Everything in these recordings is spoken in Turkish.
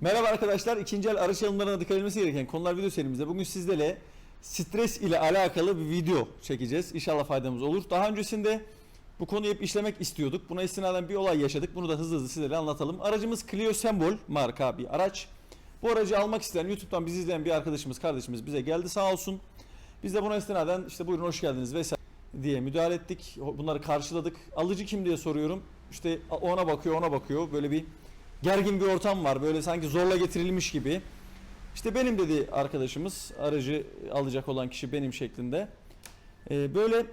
Merhaba arkadaşlar. İkinci el araç alımlarına dikkat edilmesi gereken konular video serimizde. Bugün sizlerle stres ile alakalı bir video çekeceğiz. İnşallah faydamız olur. Daha öncesinde bu konuyu hep işlemek istiyorduk. Buna istinaden bir olay yaşadık. Bunu da hızlı hızlı sizlere anlatalım. Aracımız Clio Sembol marka bir araç. Bu aracı almak isteyen, YouTube'dan bizi izleyen bir arkadaşımız, kardeşimiz bize geldi sağ olsun. Biz de buna istinaden işte buyurun hoş geldiniz vesaire diye müdahale ettik. Bunları karşıladık. Alıcı kim diye soruyorum. İşte ona bakıyor, ona bakıyor. Böyle bir gergin bir ortam var. Böyle sanki zorla getirilmiş gibi. İşte benim dedi arkadaşımız, aracı alacak olan kişi benim şeklinde. Ee, böyle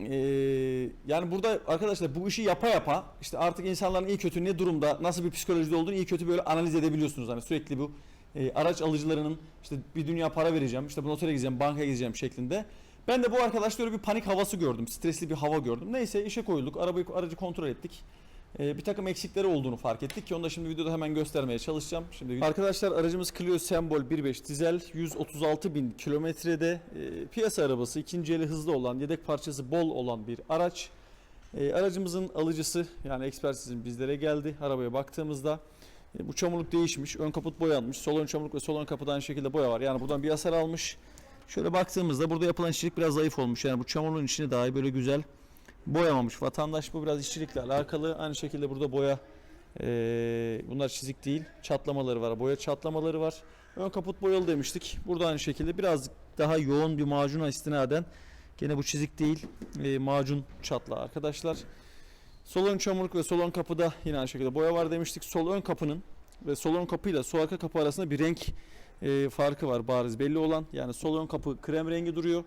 ee, yani burada arkadaşlar bu işi yapa yapa işte artık insanların iyi kötü ne durumda nasıl bir psikolojide olduğunu iyi kötü böyle analiz edebiliyorsunuz. Hani sürekli bu e, araç alıcılarının işte bir dünya para vereceğim, işte bu notere gideceğim, bankaya gideceğim şeklinde. Ben de bu arkadaşta öyle bir panik havası gördüm. Stresli bir hava gördüm. Neyse işe koyulduk. Arabayı aracı kontrol ettik. Ee, bir takım eksikleri olduğunu fark ettik ki onu da şimdi videoda hemen göstermeye çalışacağım. Şimdi arkadaşlar aracımız Clio Sembol 1.5 dizel 136 bin kilometrede e, piyasa arabası ikinci eli hızlı olan yedek parçası bol olan bir araç. E, aracımızın alıcısı yani ekspertizin bizlere geldi. Arabaya baktığımızda e, bu çamurluk değişmiş. Ön kaput boyanmış. Sol ön çamurluk ve sol ön kapıda aynı şekilde boya var. Yani buradan bir hasar almış. Şöyle baktığımızda burada yapılan işçilik biraz zayıf olmuş. Yani bu çamurluğun içini dahi böyle güzel boyamamış. Vatandaş bu biraz işçilikle alakalı. Aynı şekilde burada boya eee, bunlar çizik değil. Çatlamaları var. Boya çatlamaları var. Ön kaput boyalı demiştik. Burada aynı şekilde biraz daha yoğun bir macuna istinaden gene bu çizik değil eee, macun çatla arkadaşlar. Sol ön çamurluk ve sol ön kapıda yine aynı şekilde boya var demiştik. Sol ön kapının ve sol ön kapıyla sol arka kapı arasında bir renk e, farkı var bariz belli olan. Yani sol ön kapı krem rengi duruyor.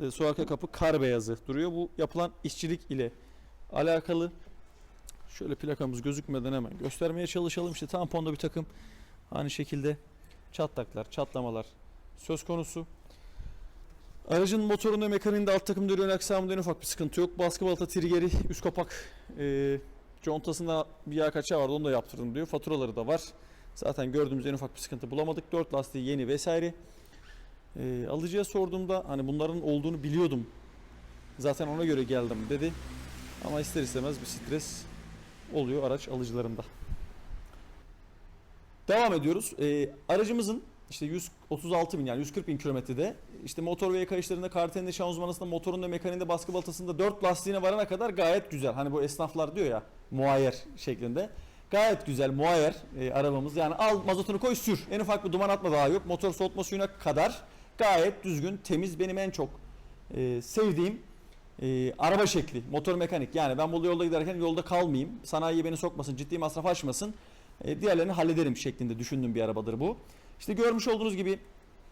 E, kapı kar beyazı duruyor. Bu yapılan işçilik ile alakalı. Şöyle plakamız gözükmeden hemen göstermeye çalışalım. İşte tamponda bir takım aynı şekilde çatlaklar, çatlamalar söz konusu. Aracın motorunda mekaniğinde alt takım dönüyor aksamında en ufak bir sıkıntı yok. Baskı balata trigeri üst kapak e, contasında bir yağ kaçağı vardı onu da yaptırdım diyor. Faturaları da var. Zaten gördüğümüz en ufak bir sıkıntı bulamadık. Dört lastiği yeni vesaire. E, alıcıya sorduğumda hani bunların olduğunu biliyordum. Zaten ona göre geldim dedi. Ama ister istemez bir stres oluyor araç alıcılarında. Devam ediyoruz. E, aracımızın işte 136 bin yani 140 bin kilometrede işte motor ve kayışlarında karteninde şanzımanısında motorun da mekaniğinde baskı baltasında 4 lastiğine varana kadar gayet güzel. Hani bu esnaflar diyor ya muayyer şeklinde. Gayet güzel muayyer e, arabamız. Yani al mazotunu koy sür. En ufak bir duman atma daha yok. Motor soğutma suyuna kadar gayet düzgün, temiz. Benim en çok e, sevdiğim e, araba şekli. Motor mekanik. Yani ben bu yolda giderken yolda kalmayayım. Sanayiye beni sokmasın, ciddi masraf açmasın. E, diğerlerini hallederim şeklinde düşündüğüm bir arabadır bu. İşte görmüş olduğunuz gibi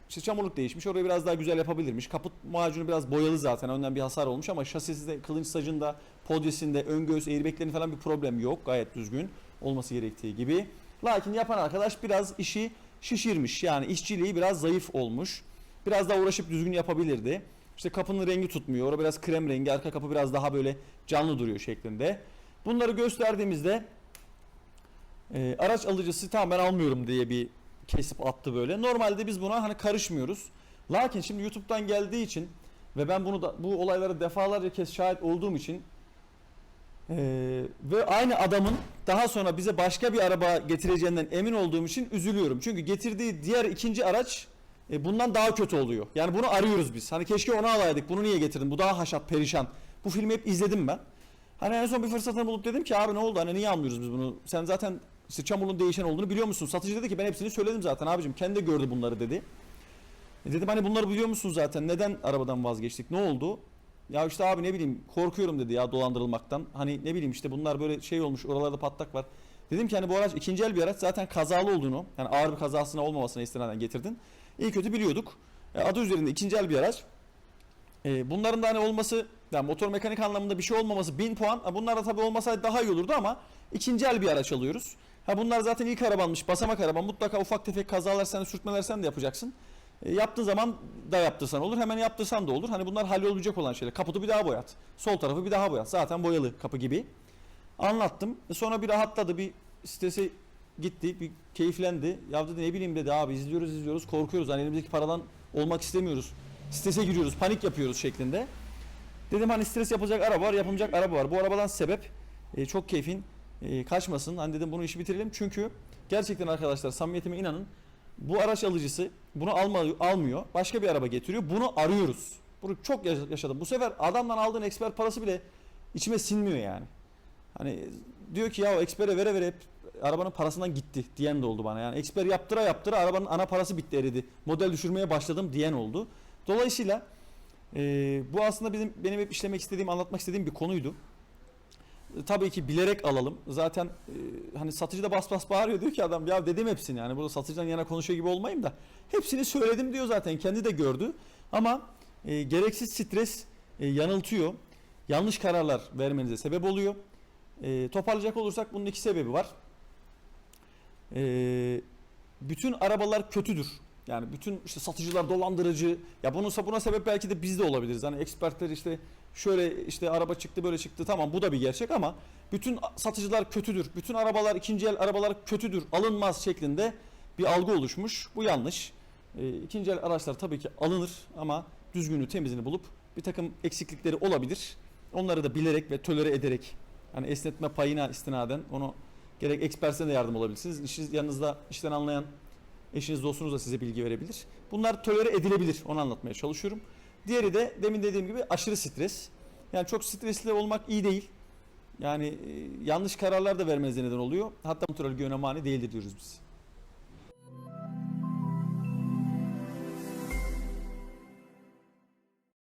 işte çamurluk değişmiş. Orayı biraz daha güzel yapabilirmiş. Kaput macunu biraz boyalı zaten. Önden bir hasar olmuş ama şasisinde, kılınç sacında, podyesinde, ön göğüs, airbaglerin falan bir problem yok. Gayet düzgün olması gerektiği gibi. Lakin yapan arkadaş biraz işi şişirmiş. Yani işçiliği biraz zayıf olmuş. Biraz daha uğraşıp düzgün yapabilirdi. İşte kapının rengi tutmuyor. Orada biraz krem rengi. Arka kapı biraz daha böyle canlı duruyor şeklinde. Bunları gösterdiğimizde e, araç alıcısı tamam ben almıyorum diye bir kesip attı böyle. Normalde biz buna hani karışmıyoruz. Lakin şimdi YouTube'dan geldiği için ve ben bunu da bu olaylara defalarca kez şahit olduğum için eee, ve aynı adamın daha sonra bize başka bir araba getireceğinden emin olduğum için üzülüyorum. Çünkü getirdiği diğer ikinci araç e, bundan daha kötü oluyor. Yani bunu arıyoruz biz. Hani keşke onu alaydık. Bunu niye getirdin? Bu daha haşat, perişan. Bu filmi hep izledim ben. Hani en son bir fırsatını bulup dedim ki abi ne oldu? Hani niye almıyoruz biz bunu? Sen zaten işte çamurluğun değişen olduğunu biliyor musun? Satıcı dedi ki ben hepsini söyledim zaten abicim. Kendi gördü bunları dedi. E dedim hani bunları biliyor musun zaten? Neden arabadan vazgeçtik? Ne oldu? Ya işte abi ne bileyim korkuyorum dedi ya dolandırılmaktan. Hani ne bileyim işte bunlar böyle şey olmuş oralarda patlak var. Dedim ki hani bu araç ikinci el bir araç zaten kazalı olduğunu yani ağır bir kazasına olmamasına istinaden getirdin. İyi kötü biliyorduk. E, adı üzerinde ikinci el bir araç. E, bunların da hani olması yani motor mekanik anlamında bir şey olmaması 1000 puan. Ha, bunlar da tabii olmasaydı daha iyi olurdu ama ikinci el bir araç alıyoruz. Ha bunlar zaten ilk arabanmış, basamak araba. Mutlaka ufak tefek kazalar sen sürtmeler sen de yapacaksın. E, yaptığın zaman da yaptırsan olur, hemen yaptırsan da olur. Hani bunlar hallolabilecek olan şeyler. Kaputu bir daha boyat. Sol tarafı bir daha boyat. Zaten boyalı kapı gibi. Anlattım. E, sonra bir rahatladı, bir sitese gitti, bir keyiflendi. Ya dedi ne bileyim dedi abi izliyoruz izliyoruz korkuyoruz. Hani elimizdeki paradan olmak istemiyoruz. Sitese giriyoruz, panik yapıyoruz şeklinde. Dedim hani stres yapacak araba var, yapılacak araba var. Bu arabadan sebep e, çok keyfin e, kaçmasın. Hani dedim bunu işi bitirelim. Çünkü gerçekten arkadaşlar samimiyetime inanın. Bu araç alıcısı bunu alma, almıyor. Başka bir araba getiriyor. Bunu arıyoruz. Bunu çok yaş- yaşadım. Bu sefer adamdan aldığın eksper parası bile içime sinmiyor yani. Hani diyor ki ya ekspere vere vere hep arabanın parasından gitti diyen de oldu bana. Yani eksper yaptıra yaptıra arabanın ana parası bitti eridi. Model düşürmeye başladım diyen oldu. Dolayısıyla e, bu aslında bizim benim hep işlemek istediğim, anlatmak istediğim bir konuydu. E, Tabii ki bilerek alalım. Zaten e, hani satıcı da bas bas bağırıyor diyor ki adam ya dedim hepsini yani burada satıcıdan yana konuşuyor gibi olmayayım da hepsini söyledim diyor zaten kendi de gördü. Ama e, gereksiz stres e, yanıltıyor. Yanlış kararlar vermenize sebep oluyor. E, toparlayacak olursak bunun iki sebebi var. E, bütün arabalar kötüdür. Yani bütün işte satıcılar dolandırıcı. Ya bunun buna sebep belki de biz de olabiliriz. Hani ekspertler işte şöyle işte araba çıktı böyle çıktı tamam bu da bir gerçek ama bütün satıcılar kötüdür. Bütün arabalar ikinci el arabalar kötüdür alınmaz şeklinde bir algı oluşmuş. Bu yanlış. E, ikinci el araçlar tabii ki alınır ama düzgünü temizini bulup bir takım eksiklikleri olabilir. Onları da bilerek ve tolere ederek hani esnetme payına istinaden onu gerek ekspertine de yardım olabilirsiniz. İşiniz yanınızda işten anlayan eşiniz dostunuz da size bilgi verebilir. Bunlar tolere edilebilir. Onu anlatmaya çalışıyorum. Diğeri de demin dediğim gibi aşırı stres. Yani çok stresli olmak iyi değil. Yani e, yanlış kararlar da vermenize neden oluyor. Hatta kontrol güvene mani değildir diyoruz biz.